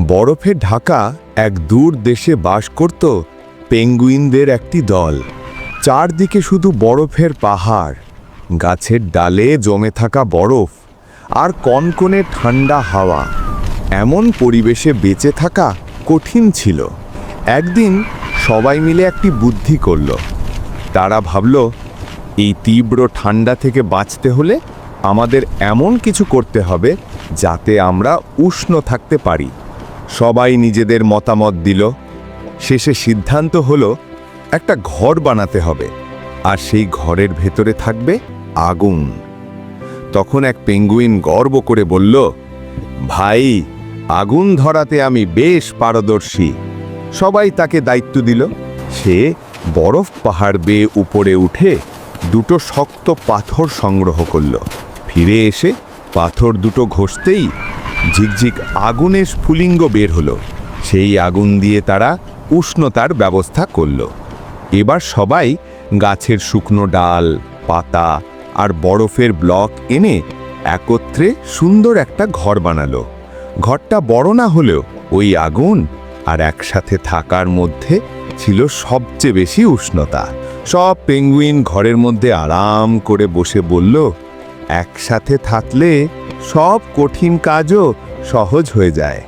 বরফে ঢাকা এক দূর দেশে বাস করত পেঙ্গুইনদের একটি দল। চারদিকে শুধু বরফের পাহাড়। গাছের ডালে জমে থাকা বরফ আর কনকনে ঠান্ডা হাওয়া। এমন পরিবেশে বেঁচে থাকা কঠিন ছিল। একদিন সবাই মিলে একটি বুদ্ধি করল। তারা ভাবল, এই তীব্র ঠান্ডা থেকে বাঁচতে হলে আমাদের এমন কিছু করতে হবে যাতে আমরা উষ্ণ থাকতে পারি। সবাই নিজেদের মতামত দিল। শেষে সিদ্ধান্ত হলো, একটা ঘর বানাতে হবে, আর সেই ঘরের ভেতরে থাকবে আগুন। তখন এক পেঙ্গুইন গর্ব করে বলল, ভাই, আগুন ধরাতে আমি বেশ পারদর্শী। সবাই তাকে দায়িত্ব দিল। সে বরফ পাহাড় বেয়ে উপরে উঠে দুটো শক্ত পাথর সংগ্রহ করল। ফিরে এসে পাথর দুটো ঘষতেই ঝিকঝিক আগুনের স্ফুলিঙ্গ বের হলো। সেই আগুন দিয়ে তারা উষ্ণতার ব্যবস্থা করল। এবার সবাই গাছের শুকনো ডাল, পাতা আর বরফের ব্লক এনে একত্রে সুন্দর একটা ঘর বানালো। ঘরটা বড় না হলেও ওই আগুন আর একসাথে থাকার মধ্যে ছিল সবচেয়ে বেশি উষ্ণতা। সব পেঙ্গুইন ঘরের মধ্যে আরাম করে বসে বলল, একসাথে থাকলে সব কঠিন কাজও সহজ হয়ে যায়।